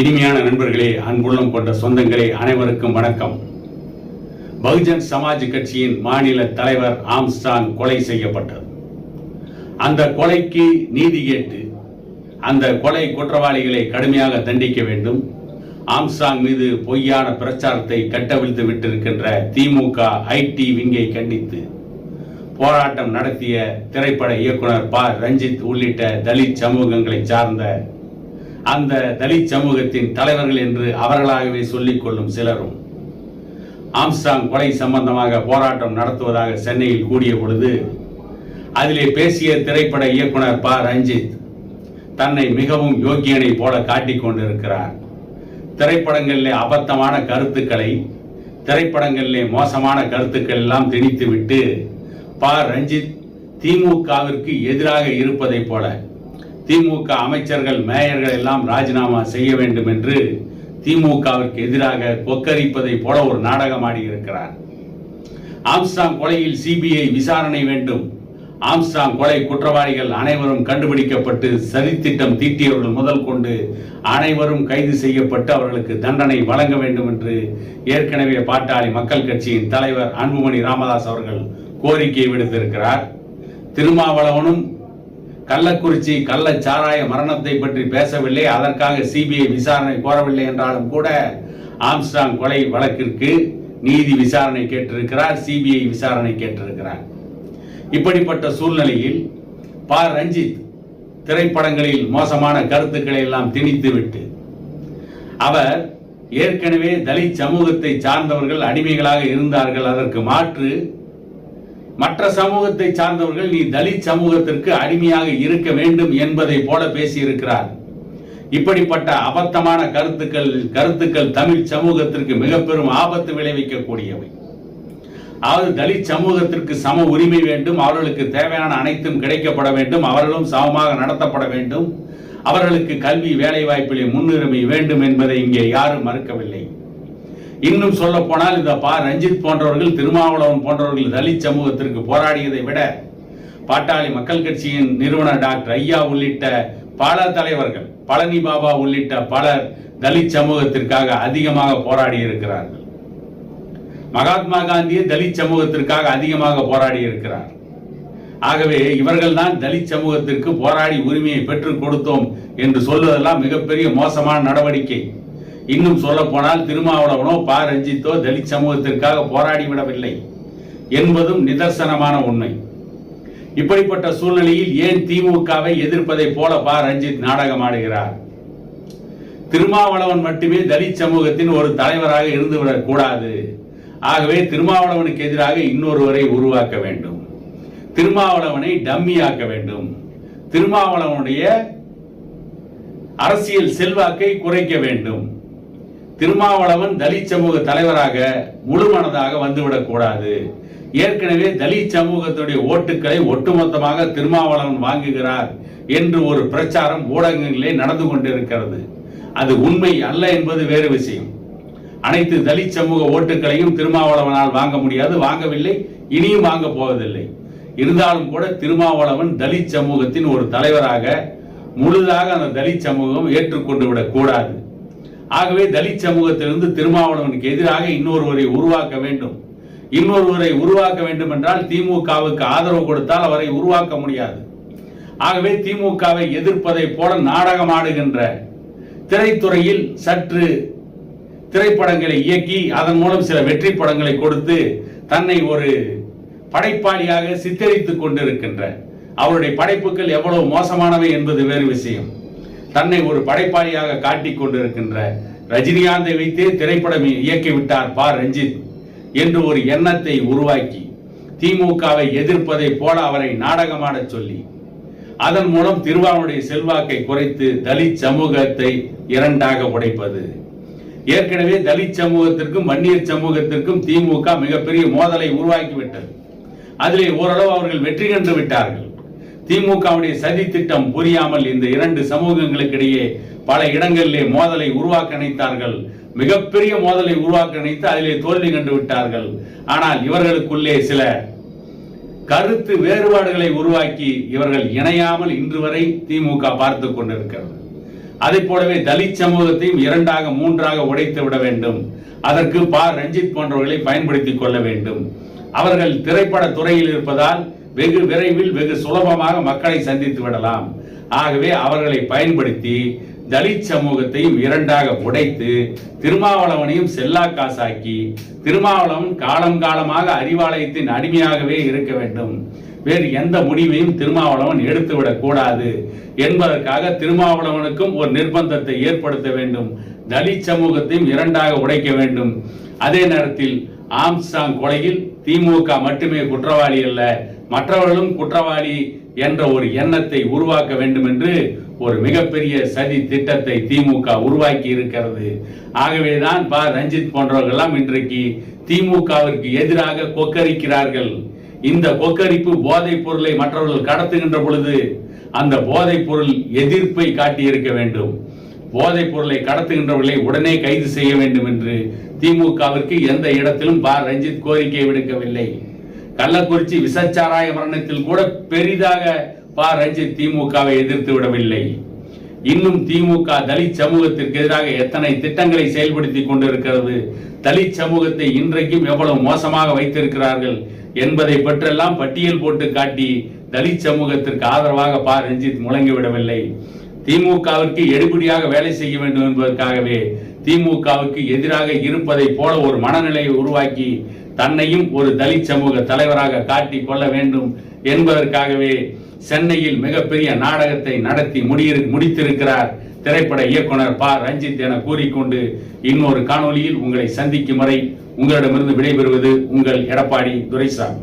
இனிமையான நண்பர்களே அன்புள்ளம் கொண்ட சொந்தங்களே அனைவருக்கும் வணக்கம். பகுஜன் சமாஜ் கட்சியின் மாநில தலைவர் ஆம்ஸ்டாங் கொலை செய்யப்பட்டது. அந்த கொலைக்கு நீதி கேட்டு அந்த கொலை குற்றவாளிகளை கடுமையாக தண்டிக்க வேண்டும். ஆம்ஸ்டாங் மீது பொய்யான பிரச்சாரத்தை கட்டவிழ்த்து விட்டிருக்கின்ற திமுக ஐடி விங்கை கண்டித்து போராட்டம் நடத்திய திரைப்பட இயக்குனர் ப. ரஞ்சித் உள்ளிட்ட தலித் சமூகங்களை சார்ந்த அந்த தலித் சமூகத்தின் தலைவர்கள் என்று அவர்களாகவே சொல்லிக் கொள்ளும் சிலரும் ஆம்ஸ்டாங் கொலை சம்பந்தமாக போராட்டம் நடத்துவதாக சென்னையில் கூடிய பொழுது அதிலே பேசிய திரைப்பட இயக்குனர் ப. ரஞ்சித் தன்னை மிகவும் யோக்கியனை போல காட்டிக் கொண்டிருக்கிறார். திரைப்படங்களிலே அபத்தமான கருத்துக்களை திரைப்படங்களிலே மோசமான கருத்துக்கள் எல்லாம் திணித்துவிட்டு ப. ரஞ்சித் திமுகவிற்கு எதிராக இருப்பதைப் போல திமுக அமைச்சர்கள் மேயர்கள் எல்லாம் ராஜினாமா செய்ய வேண்டும் என்று திமுகவிற்கு எதிராக கொக்கரிப்பதை போல ஒரு நாடகம் ஆடியிருக்கிறார். ஆம்ஸ்டாங் கொலையில் சிபிஐ விசாரணை வேண்டும். ஆம்ஸ்டாங் கொலை குற்றவாளிகள் அனைவரும் கண்டுபிடிக்கப்பட்டு சதித்திட்டம் தீட்டியவர்கள் முதல் கொண்டு அனைவரும் கைது செய்யப்பட்டு அவர்களுக்கு தண்டனை வழங்க வேண்டும் என்று ஏற்கனவே பாட்டாளி மக்கள் கட்சியின் தலைவர் அன்புமணி ராமதாஸ் அவர்கள் கோரிக்கை விடுத்திருக்கிறார். திருமாவளவனும் கள்ளக்குறிச்சி கள்ள சாராய மரணத்தை பற்றி பேசவில்லை. அதற்காக சிபிஐ விசாரணை கோரவில்லை என்றாலும் கூட ஆம்ஸ்டாங் கொலை வழக்கிற்கு நீதி விசாரணை கேட்டிருக்கிறார் சிபிஐ விசாரணை கேட்டிருக்கிறார். இப்படிப்பட்ட சூழ்நிலையில் ப. ரஞ்சித் திரைப்படங்களில் மோசமான கருத்துக்களை எல்லாம் திணித்துவிட்டு அவர் ஏற்கனவே தலித் சமூகத்தை சார்ந்தவர்கள் அடிமைகளாக இருந்தார்கள். அதற்கு மாற்று மற்ற சமூகத்தை சார்ந்தவர்கள் நீ தலித் சமூகத்திற்கு அடிமையாக இருக்க வேண்டும் என்பதை போல பேசியிருக்கிறார். இப்படிப்பட்ட அபத்தமான கருத்துக்கள் கருத்துக்கள் தமிழ் சமூகத்திற்கு மிக பெரும் ஆபத்து விளைவிக்கக்கூடியவை. அதாவது தலித் சமூகத்திற்கு சம உரிமை வேண்டும் அவர்களுக்கு தேவையான அனைத்தும் கிடைக்கப்பட வேண்டும் அவர்களும் சமமாக நடத்தப்பட வேண்டும் அவர்களுக்கு கல்வி வேலை வாய்ப்பிலே முன்னுரிமை வேண்டும் என்பதை இங்கே யாரும் மறுக்கவில்லை. இன்னும் சொல்ல போனால் இந்த பா ரஞ்சித் போன்றவர்கள் திருமாவளவன் போன்றவர்கள் தலித் சமூகத்திற்கு போராடியதை விட பாட்டாளி மக்கள் கட்சியின் நிறுவனர் டாக்டர் ஐயா உள்ளிட்ட பல தலைவர்கள் பழனி பாபா உள்ளிட்ட பலர் தலித் சமூகத்திற்காக அதிகமாக போராடி இருக்கிறார்கள் மகாத்மா காந்தியே தலித் சமூகத்திற்காக அதிகமாக போராடி இருக்கிறார் ஆகவே இவர்கள் தான் தலித் சமூகத்திற்கு போராடி உரிமையை பெற்றுக் கொடுத்தோம் என்று சொல்வதெல்லாம் மிகப்பெரிய மோசமான நடவடிக்கை. இன்னும் சொல்ல போனால் திருமாவளவனோ பா. ரஞ்சித்தோ தலித் சமூகத்திற்காக போராடி விடவில்லை என்பதும் நிதர்சனமான உண்மை. இப்படிப்பட்ட சூழ்நிலையில் ஏன் திமுகவை எதிர்ப்பதை போல பா. ரஞ்சித் நாடகமாடுகிறார் திருமாவளவன் மட்டுமே தலித் சமூகத்தின் ஒரு தலைவராக இருந்துவிடக் கூடாது. ஆகவே திருமாவளவனுக்கு எதிராக இன்னொருவரை உருவாக்க வேண்டும். திருமாவளவனை டம்மியாக்க வேண்டும். திருமாவளவனுடைய அரசியல் செல்வாக்கை குறைக்க வேண்டும். திருமாவளவன் தலித் சமூக தலைவராக முழுமனதாக வந்துவிடக் கூடாது. ஏற்கனவே தலித் சமூகத்துடைய ஓட்டுக்களை ஒட்டுமொத்தமாக திருமாவளவன் வாங்குகிறார் என்று ஒரு பிரச்சாரம் ஊடகங்களிலே நடந்து கொண்டிருக்கிறது. அது உண்மை அல்ல என்பது வேறு விஷயம். அனைத்து தலித் சமூக ஓட்டுகளையும் திருமாவளவனால் வாங்க முடியாது வாங்கவில்லை இனியும் வாங்க போவதில்லை. இருந்தாலும் கூட திருமாவளவன் தலித் சமூகத்தின் ஒரு தலைவராக முழுதாக அந்த தலித் சமூகம் ஏற்றுக்கொண்டு விடக்கூடாது ஆகவே தலித் சமூகத்திலிருந்து திருமாவளவனுக்கு எதிராக இன்னொருவரை உருவாக்க வேண்டும். இன்னொருவரை உருவாக்க வேண்டும் என்றால் திமுகவுக்கு ஆதரவு கொடுத்தால் அவரை உருவாக்க முடியாது. ஆகவே திமுகவை எதிர்ப்பதை போல நாடகமாடுகின்ற திரைத்துறையில் சற்று திரைப்படங்களை இயக்கி அதன் மூலம் சில வெற்றி படங்களை கொடுத்து தன்னை ஒரு படைப்பாளியாக சித்தரித்துக் கொண்டிருக்கின்ற. அவருடைய படைப்புகள் எவ்வளவு மோசமானவை என்பது வேறு விஷயம். தன்னை ஒரு படைப்பாளியாக காட்டிக் கொண்டிருக்கின்ற ரஜினிகாந்தை வைத்தே திரைப்படம் இயக்கிவிட்டார் பா. ரஞ்சித் என்று ஒரு எண்ணத்தை உருவாக்கி திமுகவை எதிர்ப்பதை போல அவரை நாடகமாடச் சொல்லி அதன் மூலம் திருவாவனுடைய செல்வாக்கை குறைத்து தலித் சமூகத்தை இரண்டாக உடைப்பது. ஏற்கனவே தலித் சமூகத்திற்கும் வன்னியர் சமூகத்திற்கும் திமுக மிகப்பெரிய மோதலை உருவாக்கிவிட்டது. அதிலே ஓரளவு அவர்கள் வெற்றி கண்டு விட்டார்கள். திமுகவுடைய சதி திட்டம் புரியாமல் இந்த இரண்டு சமூகங்களுக்கு இடையே பல இடங்களிலே மோதலை உருவாக்க நினைத்தார்கள். மிகப்பெரிய மோதலை உருவாக்க நினைத்து அதிலே தோல்வி கண்டு விட்டார்கள். ஆனால் இவர்களுக்குள்ளே சில கருத்து வேறுபாடுகளை உருவாக்கி இவர்கள் இணையாமல் இன்று வரை திமுக பார்த்து கொண்டிருக்கிறது. அதை போலவே தலித் சமூகத்தையும் இரண்டாக மூன்றாக உடைத்து விட வேண்டும். அதற்கு பா. ரஞ்சித் போன்றவர்களை பயன்படுத்திக் கொள்ள வேண்டும். அவர்கள் திரைப்பட துறையில் இருப்பதால் வெகு விரைவில் வெகு சுலபமாக மக்களை சந்தித்து விடலாம். ஆகவே அவர்களை பயன்படுத்தி தலித் சமூகத்தையும் இரண்டாக உடைத்து திருமாவளவனையும் செல்லா காசாக்கி திருமாவளவன் காலம் காலமாக அறிவாலயத்தின் அடிமையாகவே இருக்க வேண்டும். வேறு எந்த முடிவையும் திருமாவளவன் எடுத்துவிடக் கூடாது. என்பதற்காக திருமாவளவனுக்கும் ஒரு நிர்பந்தத்தை ஏற்படுத்த வேண்டும். தலித் சமூகத்தையும் இரண்டாக உடைக்க வேண்டும். அதே நேரத்தில் ஆம்ஸ்டாங் கொலையில் திமுக மட்டுமே குற்றவாளி அல்ல. மற்றவர்களும் குற்றவாளி என்ற ஒரு எண்ணத்தை உருவாக்க வேண்டும் என்று ஒரு மிகப்பெரிய சதி திட்டத்தை திமுக உருவாக்கி இருக்கிறது. ஆகவேதான் பா. ரஞ்சித் போன்றவர்கள்லாம் இன்றைக்கு திமுகவிற்கு எதிராக கொக்கரிக்கிறார்கள். இந்த கொக்கரிப்பு போதைப் பொருளை மற்றவர்கள் கடத்துகின்ற பொழுது அந்த போதைப் பொருள் எதிர்ப்பை காட்டியிருக்க வேண்டும். போதைப் பொருளை கடத்துகின்றவர்களை உடனே கைது செய்ய வேண்டும் என்று திமுகவிற்கு எந்த இடத்திலும் பா. ரஞ்சித் கோரிக்கை விடுக்கவில்லை. கள்ளக்குறிச்சி விசச்சாராய மரணத்தில் கூட பெரிதாக பா. ரஞ்சித் திமுகவை எதிர்த்து விடவில்லை. இன்னும் திமுக தலித் சமூகத்திற்கு எதிராக எத்தனை திட்டங்களை செயல்படுத்தி கொண்டிருக்கிறது? தலித் சமூகத்தை இன்றைக்கும் எவ்வளவு மோசமாக வைத்திருக்கிறார்கள் என்பதை பற்றெல்லாம் பட்டியல் போட்டு காட்டி தலித் சமூகத்திற்கு ஆதரவாக பா. ரஞ்சித் முழங்கிவிடவில்லை திமுகவிற்கு எடுபடியாக வேலை செய்ய வேண்டும் என்பதற்காகவே திமுகவுக்கு எதிராக இருப்பதை போல ஒரு மனநிலையை உருவாக்கி தன்னையும் ஒரு தலித் சமூக தலைவராக காட்டிக் கொள்ள வேண்டும் என்பதற்காகவே சென்னையில் மிகப்பெரிய நாடகத்தை நடத்தி முடியிரு முடித்திருக்கிறார் திரைப்பட இயக்குனர் ப. ரஞ்சித் என கூறிக்கொண்டு இன்னொரு காணொளியில் உங்களை சந்திக்கும் வரை உங்களிடமிருந்து விடைபெறுவது உங்கள் எடப்பாடி துரைசாமி.